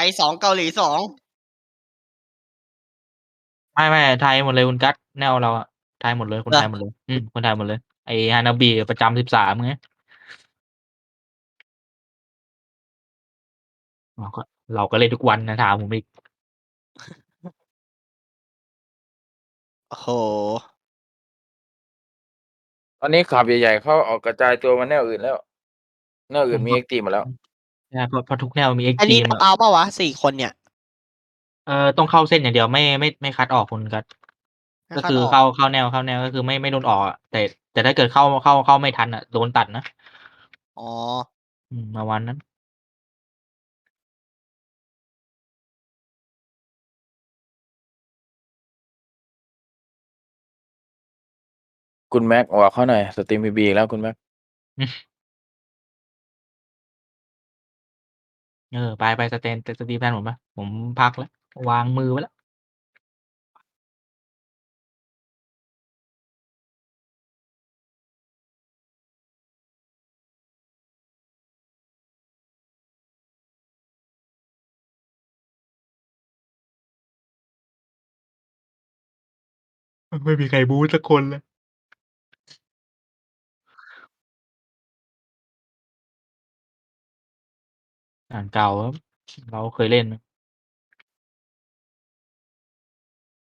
ไทย2เกาหลี2ไม่ๆไทยหมดเลยคุณกั๊กแนวเราอะไทยหมดเลยคนเหรอ?ไทยหมดเลยอืมคนไทยหมดเลย ไอ้ฮานาบิประจำ13ไงอ๋อก็เราก็เล่นทุกวันนะถามผมอีกโอ้โฮตอนนี้คลับใหญ่ๆเขาออกกระจายตัวมาแนวอื่นแล้ว แนวอื่นมี Extreme หมดแล้ว ใช่เพราะเพราะทุกแนวมีอันนี้ Extreme น็ออะกเอาต์เปล่าวะ4คนเนี่ย?เออต้องเข้าเส้นอย่างเดียวไม่ไม่ไม่คัตออกคุณกั๊กไม่ก็คัคตือออกเข้าเข้าแนวเข้าแนวก็คือไม่ไม่โดนออกอะแต่ แต่ถ้าเกิดเข้าเข้าเข้าไม่ทันอะโดนตัดนะอ๋อ อืมประมาณนั้น คุณแม็กบอกเขาหน่อยสตรีม PB อีกแล้วคุณแม็ก อือ เออ ไป ไปสเตน สตีแทนผมไปผมพักแล้ว วางมือไว้แล้ว ไม่มีใครบู๊สักคนเลย ด่านเก่าครับ เราก็เคยเล่นนะ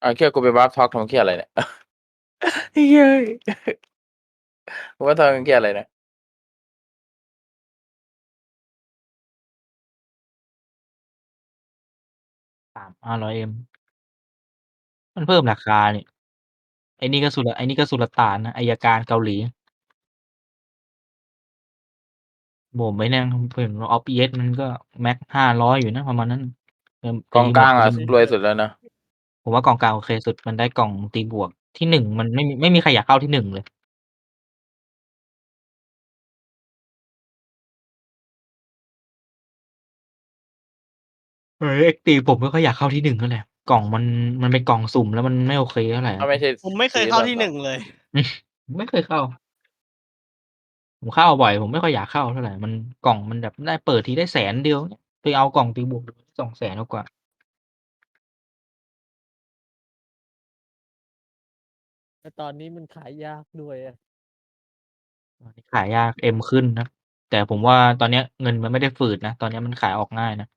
อ้าวเหี้ยกูไป Warp Talk ทำเหี้ยอะไรเนี่ยไอ้เหี้ยเอ้ยกูว่าทำเหี้ยอะไรเนี่ย3,500 M มันเพิ่มราคานี่ไอ้นี่ก็สุลไอ้นี่ก็สุลต่านนะอัยการเกาหลี ผมไม่แน่ผมเห็นว่า OPS มันก็ max 500อยู่นะประมาณนั้นเติมกองกลางอะตีบวกรวยสุดแล้วนะผมว่ากองกลางโอเคสุดมันได้กล่องตีบวกที่1มันไม่มีไม่มีใครอยากเข้าที่1เลยเออ Extreme ผมไม่ค่อยอยากเข้าที่1เท่าไรกล่องมันมันเป็นกล่องสุ่มแล้วมันไม่โอเคเท่าไรถ้าไม่ใช่ผมไม่เคย Season เข้าที่เหรอ?1เลย ไม่เคยเข้า ผมเข้าบ่อย ผมไม่ค่อยอยากเข้าเท่าไร มันกล่องมันแบบได้เปิดทีได้100,000ไปเอากล่องตีบวก200,000กว่าๆแต่ตอนนี้มันขายยากด้วยอะตอนนี้ขายยาก M ขึ้นนะ แต่ผมว่าตอนเนี้ยเงินมันไม่ได้ฝืดนะ ตอนนี้มันขายออกง่ายนะ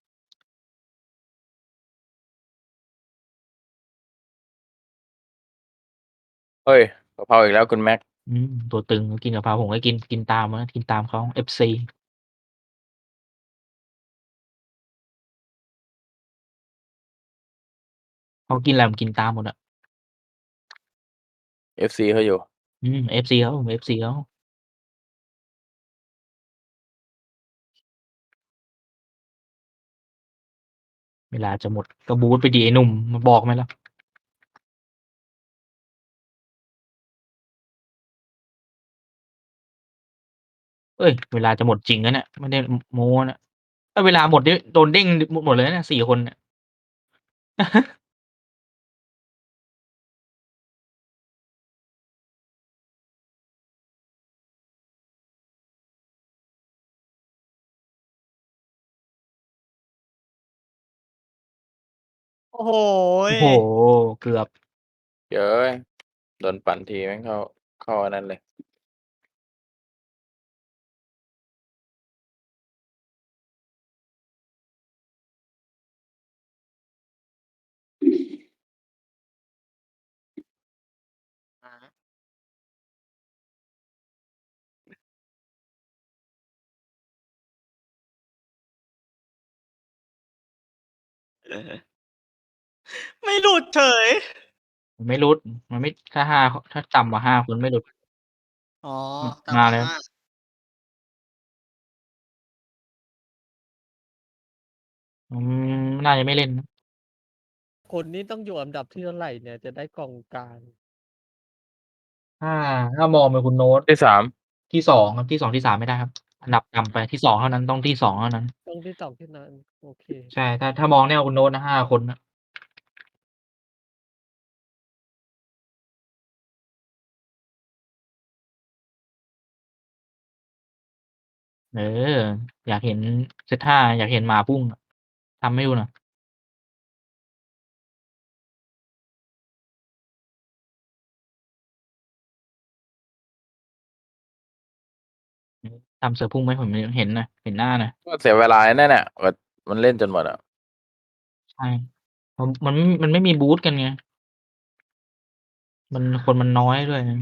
เฮ้ยกะเพราอีกแล้วคุณแม็ก อืม ตัวตึงกินกะเพรา ผมก็กิน กินตามนะ กินตามเขา FC เขากินอะไร ผมกินตามหมดอะ FC เขาอยู่ อืม FC เขา ผม FC เขา เวลาจะหมด ก็บูตไปดิไอ้หนุ่ม มาบอกไหมล่ะ เฮ้ย เวลาจะหมดจริงนะเนี่ยไม่ได้อโม้นะถ้าเวลาหมดนี่โดนเด้งดหมดหมดเลยนะเนี่ย4คนเนี่ย โอ้โฮโอ้โฮเกือบ เย้ยโดนปั่นทีแม่งเข้าเข้าอันนั้นเลย ไม่หลุดเฉยไม่หลุด มันไม่ ถ้า5คถ้าต่ำกว่า5คนไม่หลุด อ๋ออืมต่ำมากว่าแล้ว5อืมน่าจะไม่เล่นนะคนนี้ต้องอยู่อันดับที่เท่าไรเนี่ย จะได้กองกลาง?ถ้าถ้ามองเป็นคุณโน้ตที่3ที่2ครับที่2ที่3ไม่ได้ครับ อันดับต่ำไปที่2เท่านั้นต้องที่2เท่านั้น ต้องที่2เท่นั้น โอเค ใช่ถ้าถ้ามองแนวคุณโน้ตนะห้าคนนะเออ อยากเห็นเซต5อยากเห็นหมาพุ่งอะทำให้ดูหน่อย อืมทำเสือพุ่งไหม?ผมยังเห็นน่ะเห็นหน้าน่ะก็เสียเวลาไอ้นั่นน่ะแบบมันเล่นจนหมดอะใช่มันมันไม่มันไม่มีบูสต์กันไงมันคนมันน้อยด้วยนะ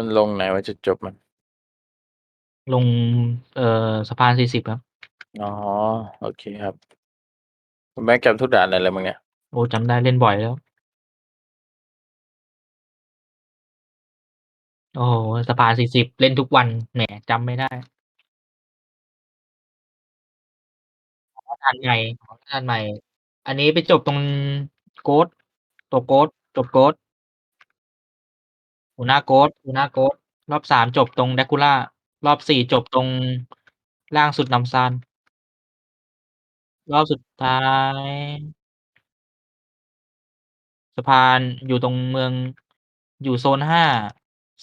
มันลงไหนวะจุดจบมัน?ลง เอ่อสะพาน40ครับ อ๋อ โอเคครับคุณแม็กจำทุกด่านได้เลยมั้งเนี่ย?โอ้จำได้เล่นบ่อยแล้ว โอ้โฮสะพาน40เล่นทุกวันแหมจำไม่ได้อ๋อด่านใหม่อ๋อด่านใหม่ อันนี้ไปจบตรง Ghost ตก Ghost จบ Ghost หัว หน้า Ghost หัวหน้า Ghost รอบ3จบตรง Dracula รอบ4จบตรงล่างสุด Namsan รอบสุดท้ายสะพานอยู่ตรงเมืองอยู่โซน5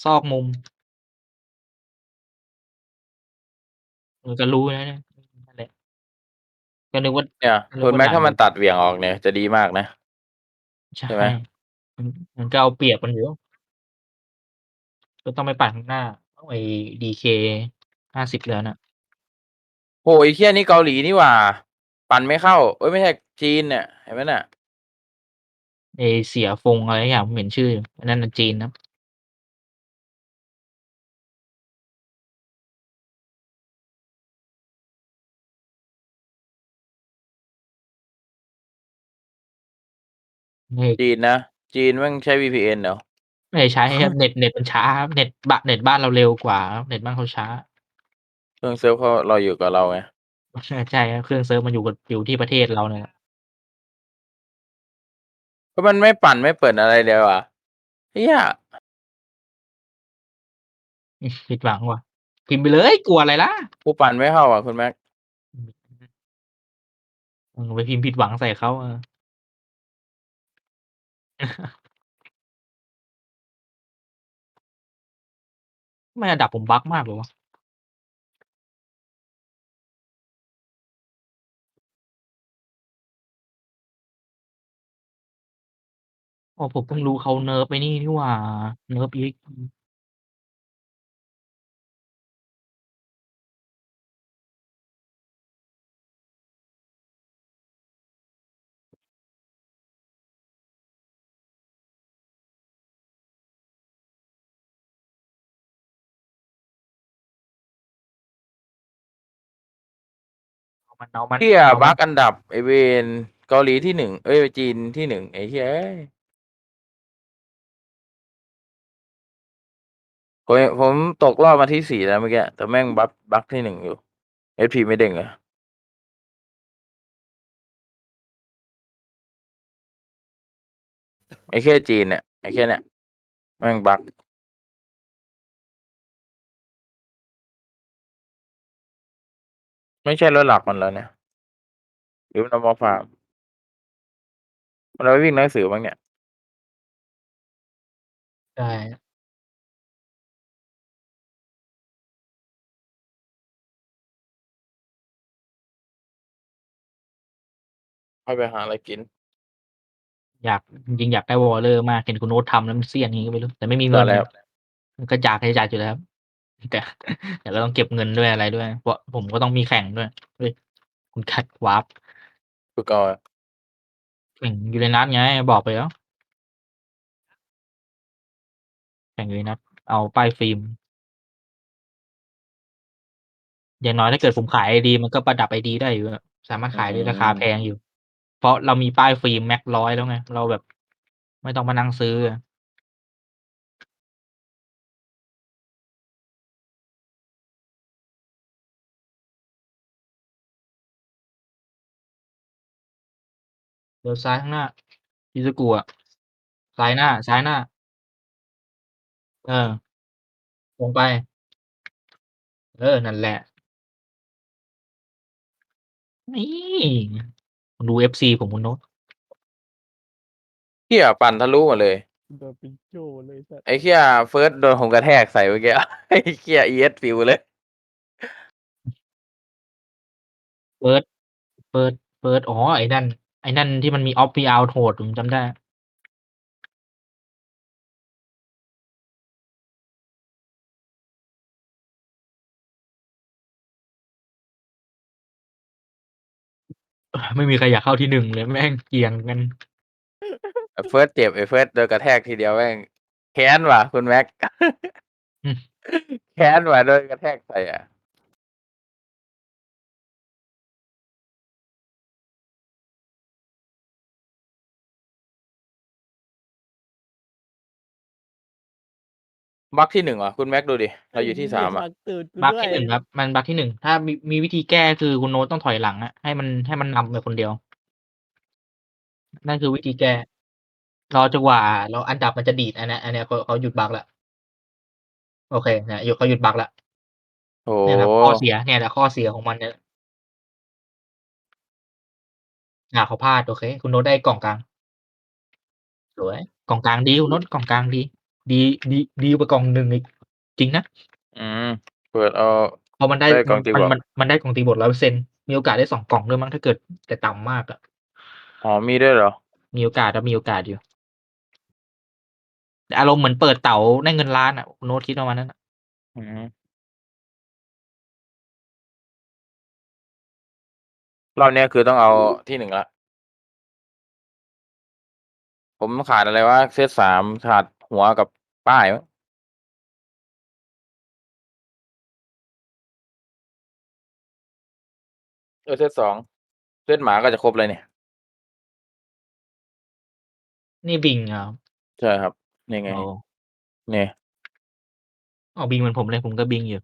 ซอกมุมเออก็รู้แล้วเนี่ยอืมนั่นแหละก็นึกว่า เนี่ยก็นึคุกณว่าแม็กด่าถ้านเมดัินมตัดเหวี่ยงออกเนี่ยจะดีมากนะ ใช่ใช่ไหม?มันมันก็เอาเปรียบกันอยู่ ก็ต้องไปปั่นข้างหน้าไอ้ DK 50เหรียญอะโอ้โฮไอ้เหี้ยนี่เกาหลีนี่หว่า ปั่นไม่เข้า เอ๊ยไม่ใช่จีนเนี่ยเห็นไหมน่ะ?ไอ้เสี่ยฟงอะไรสักอย่างผมเห็นชื่ออยู่อันนั้นน่ะจีนครับนี่จีนนะ จีนแม่งใช้ VPN เหรอ? ไม่ได้ใช้ครับเน็ต เน็ตมันช้าครับ เน็ตบะเน็ตบ้านเราเร็วกว่าครับ เน็ตบ้านเขาช้า เครื่องเซิร์ฟเขา เราอยู่กับเราไง ใช่ ใช่ครับ เครื่องเซิร์ฟมันอยู่กับ อยู่ที่ประเทศเราเนี่ยแหละก็มันไม่ปั่น ไม่เปิดอะไรเลยวะเหี้ย อืม ผิดหวังว่ะ พิมพ์ไปเลย กลัวอะไรล่ะ?กูปั่นไม่เข้าอะคุณแม็กอืมอืมไปพิมพ์ผิดหวังใส่เขา เออ ไมระดับผมบักมากเลยวะ?อ้ผมเพิ่งรู้เขาเนิร์ฟไปนี่นี่หว่า เนิร์ฟอีก มันเอามันเหี้ยเอาบมััน กอันดับไอ้เวรเกาหลีที่1เอ๊ยจีนที่1ไอ้เหี้ยเอ้ยผมผมตกรอบมาที่4แล้วเมื่อกี้แต่แม่งบักบักที่1อยู่ SP ไม่เด้งเลยไอ้แค่จีนเนี่ยไอ้แค่เนี่ยแม่งบัก ไม่ใช่รถหลักมันเหรอเนี่ย?หรือมันเอามาฝาก?มันเอาไว้วิ่งหนังสือมั้งเนี่ย ใช่ ค่อยไปหาอะไรกิน อยาก จริง ๆ อยากได้ Brawler มาก เห็นคุณโอ๊ตทำแล้วมันเสี้ยนยังไงก็ไม่รู้ แต่ไม่มีเไดงิ้นแล้วมันก็อยากให้จัดอยู่แล้วครับ แต่ แต่ก็ต้องเก็บเงินด้วยอะไรด้วย เพราะผมก็ต้องมีแข่งด้วย เฮ้ย คุณ Cat Warp ฝึกเอาอะ แข่ง Uranus ไง บอกไปแล้ว แข่ง Uranus เอาป้ายฟิล์ม อย่างน้อยถ้าเกิดผมขายไอดี มันก็ประดับไอดีได้อยู่อะสามารถอืขายได้ราคาแพม งอยู่ เพราะเรามีป้ายฟิล์ม Max 100แล้วไง เราแบบไม่ต้องมานั่งซื้ออะ ลี้ยวซ้ายข้างหน้า Izuku อะซ้ายหน้า ซ้ายหน้า เออตรงไป เออ นั่นแหละ นี่ดู FC ผมคุณโน้ตเหี้ยปั่นทะลุหมดเลย โดนปิงโจเลยสัตว์ไอ้เหี้ยเฟิร์สโดนผมกระแทกใส่เมื่อกี้ ไอ้เหี้ยเอสฟิวเลย เปิด เปิด เปิด อ๋อ ไอ้นั่นไอ้นั่นที่มันมี off me out โหดผมจำได้ ไม่มีใครอยากเข้าที่หนึ่งเลยแม่งเกี่ยงกันไอ้เฟิร์สเจ็บไอ้เฟิร์สโดนกระแทกทีเดียวแม่งแค้นว่ะ คุณแม็ก อืม แค้นว่ะโดนกระแทกใส่อะ บักที่หนึ่งเหรอ คุณแม็กดูดิ เราอยู่ที่สามอะบักตื่นกูบั๊กด้วยที่หนึ่งครับ มันบั๊กที่หนึ่งถ้ามีมีวิธีแก้คือคุณโน้ตต้องถอยหลังอะให้มันให้มันนำไปคนเดียว นั่นคือวิธีแก้รอจนกว่าเราอันดับมันจะดีดอันเนี้ยอันเนี้ยเขาเขาหยุดบั๊กแล้วโอเคเนี่ยหยุดเขาหยุดบั๊กแล้วโอ้เนี่ยแหละข้อเสียเนี่ยแหละข้อเสียของมันเนี่ยอ่าเขาพลาดโอเค คุณโน้ตได้กล่องกลางสวยกล่องกลางดีคุณโน้ตกล่องกลางดี ดีดีดีกว่ากล่องหนึ่งอีกจริงนะอืมเปิดเอา พอมันได้ได้กล่องตีบมันวกมันมันได้กล่องตีบทร้อยเปอร์เซ็นมีโอกาสได้สองกล่องด้วยมั้งถ้าเกิดแต่ต่ำมากอะอ๋อมีด้วยเหรอ มีโอกาสแล้วมีโอกาสอยู่แต่อารมณ์เหมือนเปิดเต๋าได้เงินล้านอะคุณโน้ตคิดประมาณนั้นอะอืมรอบเนี้ยคือต้องเอาที่หนึ่งละ ผมขาดอะไรวะเซตสามขาดหัวกับ ป้ายมั้งเออเซตสองเซตหมาก็จะครบเลยเนี่ย นี่บิงอะใช่ครับ นี่ไงโอ้นี่เอาบิงเหมือนผมเลยผมก็บิงอยู่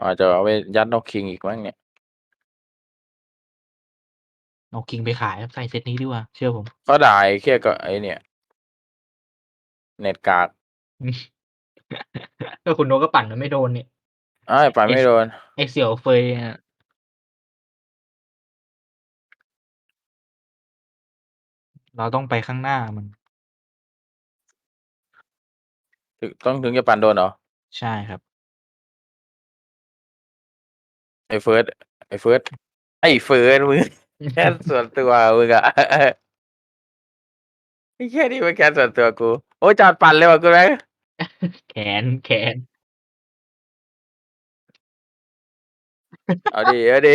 อาจจะเอาไปยัดนกคิงอีกมั้งเนี่ย เอาคิงไปขายใส่เซตนี้ดีกว่า เชื่อผม ก็ได้แค่ก็ไอเนี่ย เน็ตกากก็คุณโน้ตก็ปั่นมันไม่โดนเนี่ยอ้ายปั่นไม่โดน ไอเสี่ยวเฟยอะเราต้องไปข้างหน้ามัน ถึงต้องถึงจะปั่นโดนเหรอ ใช่ครับ ไอ้เฟิร์สไอ้เฟิร์สไอ้เฟิร์สมึงแค่ส่วนตัวมึงอะไอ้แค่นี้มันแค่ส่วนตัวกูโอ้ยจอดปั่นเลยว่ะกูไหมแขนแขนเอาดิเอาดิ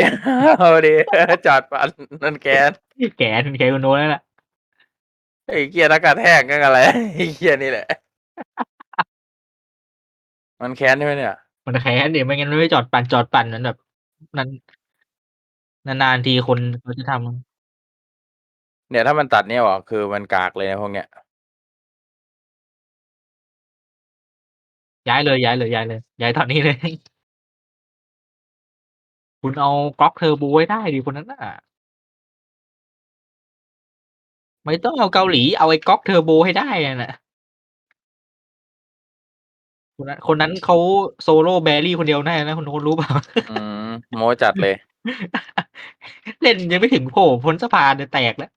เอาดิจอดปั่นนั่นแกนแขนแขนคุณโน้ตนั่นแหละไอ้เกียร์นักกระแทกกันอะไรไอ้เกียร์นี่แหละ มันแค้นใช่ไหมเนี่ย มันแขนเดี๋ยวไม่งั้นมันไม่จอดปั่นจอดปั่นนั้นแบบนั้นนานๆทีคนเขาจะทำเนี่ยถ้ามันตัดเนี่ยออกคือมันกากเลยนะพวกเนี้ย ย้ายเลยย้ายเลยย้ายเลย ย้ายตอนนี้เลย คุณเอาก๊อกเทอร์โบไว้ได้ดิคนนั้นน่ะ ไม่ต้องเอาเกาหลีเอาไอ้ก๊อกเทอร์โบให้ได้อะน่ะคนนั้นคนนั้นเขาโซโล่แบรี่คนเดียวแน่นะคุณโน้ตรู้เปล่า อืมโมจัดเลย เล่นยังไม่ถึงโผล่พ้นสะพานเนี่ยแตกแล้ว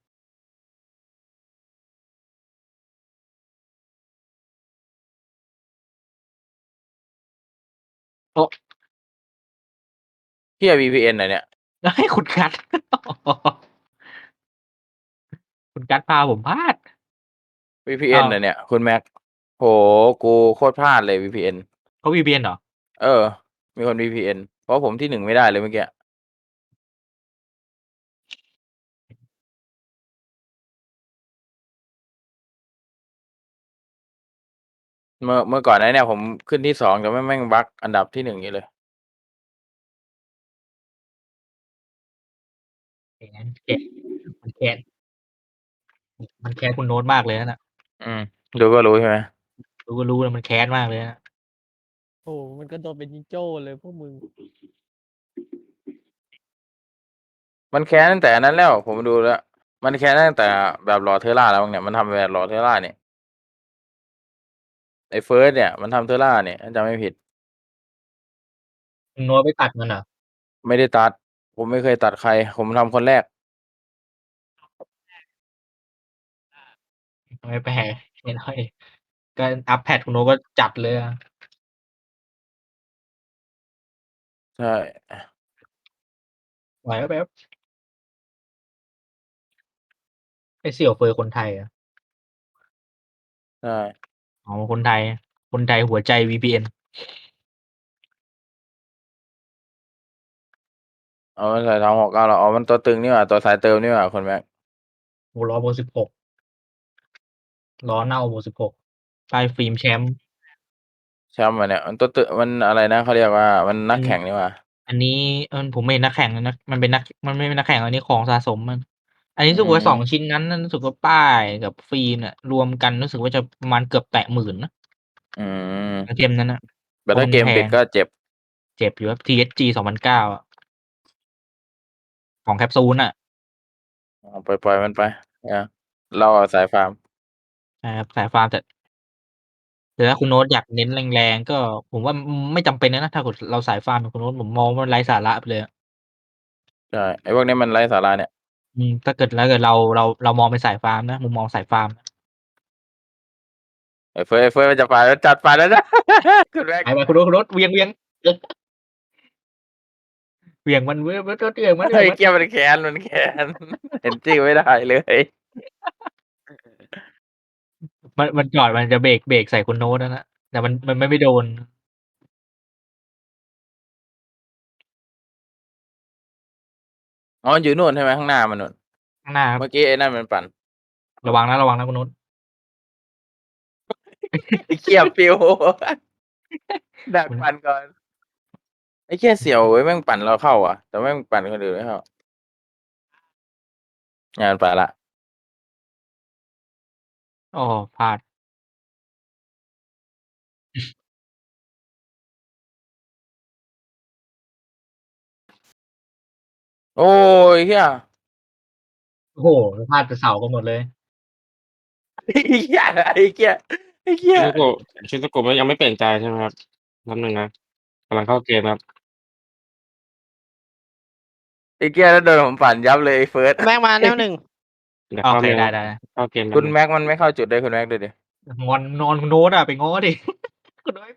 เฮีย VPN ไหนเนี่ยแล้วให้คุณกัด คุณกัดพาผมพลาด VPN อ้าวไหนเนี่ย คุณแม็กโหกูโคตรพลาดเลย VPN เขาวีเบียนเหรอ เออ มีคน VPN เพราะผมที่หนึ่งไม่ได้เลยเมื่อกี้ เมื่อ เมื่อก่อนนะเนี่ย ผมขึ้นที่สองแต่ไม่ง แม่งบักอันดับที่หนึ่งอย่างนี้เลยแขนแขนมันแขนมันแค้นคุณโน้ตมากเลยนะอืม ดูก็รู้ใช่ไหม รู้ก็รู้แล้วมันแค้นมากเลยนะ โอ้มันก็โดนเป็นนิงโจ้เลยพวกมึง มันแค้นตั้งแต่อันนั้นแล้ว ผมดูแล้ว มันแค้นตั้งแต่แบบรอเทอร่าแล้วมั้งเนี่ย มันทำแบบรอเทอร่าเนี่ย ไอ้เฟิร์สเนี่ย มันทำเทอร่าเนี่ยถ้าจำไม่ผิด คุณโน้ตไปตัดมันเหรอไม่ได้ตัด ผมไม่เคยตัดใคร ผมทำคนแรกไม่แปลกไม่น้อยก็อัพแพดคุณโน้ตก็จัดเลยอะใช่ ไหวแล้วแบบไอเสี่ยวเฟยคนไทยอะใช่ อ๋อคนไทย คนไทยหัวใจ VPN เอามันใส่ทางหกเก้าเราเอามันตัวตึงนี่หว่าตัวสายเติมนี่หว่าคนแม็กโหล้อเบอร์สิบหกล้อเน่าเบอร์สิบหกป้ายฟิล์มแชมป์แชมป์มันเนี่ยมันตัวตึงมันอะไรนะเขาเรียกว่ามันนักแข่งนี่หว่า อันนี้เออผมไม่เห็นนักแข่งเลยนะมันเป็นนักมันไม่เป็นนักแข่งอันนี้ของสะสมมัน อันนี้รู้สึกว่าอืมสองชิ้นนั้นรู้สึกว่าป้ายกับฟิล์มเนี่ย รวมกันรู้สึกว่าจะประมาณเกือบแตะหมื่นนะ อืมเกมนั้นนะแต่ถ้าเกมเพราะมันแพงปิดก็เจ็บ เจ็บอยู่ครับ TSG สองพันเก้าของแคปซูลอะเอาปล่อยปล่อยมันไป นะ เราเอาสายฟาร์มนะครับ สายฟาร์ม แต่ แต่ถ้าคุณโน้ตอยากเน้นแรง ๆ ก็ผมว่าไม่จำเป็นนะถ้าเกิดเราสายฟาร์มคุณโน้ต ผมมองว่ามันไร้สาระไปเลยอะ ใช่ ไอ้พวกนี้มันไร้สาระเนี่ย อืม ถ้าเกิด แล้วเกิดเรา เรา เรามองเป็นสายฟาร์มนะ มุมมองสายฟาร์มนะ ไอ้เฟิร์สไอ้เฟิร์สมันจะไปแล้ว จัดไปแล้วนะ คุณแม็ก ไปไปคุณโน้ตคุณโน้ตเวียงเวียงเวียงมันเวียงมันเวียงมันเฮ้ยเวียงมัน เกียร์มันแขนมันแขนเห็นชื่อไม่ได้เลย มัน มันจอด มันจะเบรก เบรกใส่คุณโน้ตนะนะแต่มัน มันไม่ไปโดน อ๋ออยู่นู่นใช่ไหมข้างหน้ามันนู่นข้างหน้าครับเมื่อกี้ไอ้นั่นมันปั่นระวังนะระวังนะคุณโน้ตไอ้เกียร์ปิว ดักปั่นก่อนไอ้เกียร์เสี่ยวเว้ยแม่งปั่นเราเข้าอะ แต่แม่งปั่นคนอื่นไม่เข้างานไปละอ๋อพลาด โอ้ยเฮียโอ้โหพลาดไปเสากันหมดเลย ไอ้เฮียไอ้เกียร์ไอ้เกียชิร์โกะชิโกะยังไม่เปลี่ยนใจใช่ไหมครับนับหนึ่งนะกำลังเข้าเกมครับ ไอ้เกียร์แล้วโดนผมปั่นยับเลยไอ้เฟิร์สแม็กมาแนวหนึ่งเดี๋ยวโอเข้าเคเกมได้ได้ได้เข้าเกม คุณแม็กมันไม่เข้าจุดเลยคุณแม็กดูดิงอนนอนคุณโน้ตอะ ไปง้อดิ คุณโน้ต